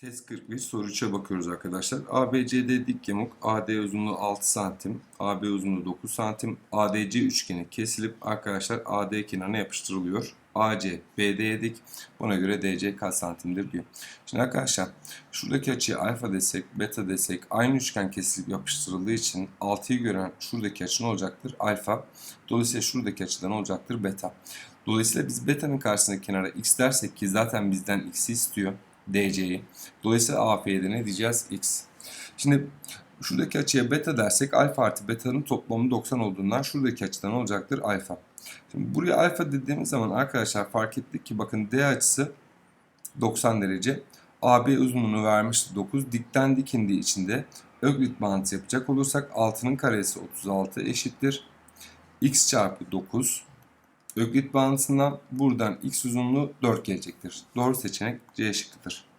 Test 41 soru 3'e bakıyoruz arkadaşlar. ABCD dik yamuk, AD uzunluğu 6 santim, AB uzunluğu 9 santim, ADC üçgeni kesilip arkadaşlar AD kenarına yapıştırılıyor. AC BD'ye dik. Buna göre DC kaç santimdir diyor. Şimdi arkadaşlar şuradaki açıya alfa desek, beta desek aynı üçgen kesilip yapıştırıldığı için 6'yı gören şuradaki açı ne olacaktır? Alfa. Dolayısıyla şuradaki açıda ne olacaktır? Beta. Dolayısıyla biz beta'nın karşısındaki kenara x dersek ki zaten bizden x'i istiyor. DC'yi. Dolayısıyla AF'ye ne diyeceğiz? X. Şimdi şuradaki açıya beta dersek alfa artı beta'nın toplamı 90 olduğundan şuradaki açıda ne olacaktır? Alfa. Şimdi buraya alfa dediğimiz zaman arkadaşlar fark ettik ki bakın D açısı 90 derece. AB uzunluğunu vermişti 9. Dikten dikindiği için de Öklit bağıntısı yapacak olursak 6'nın karesi 36 eşittir. X çarpı 9 Öklit bağıntısından buradan x uzunluğu 4 gelecektir. Doğru seçenek C şıkkıdır.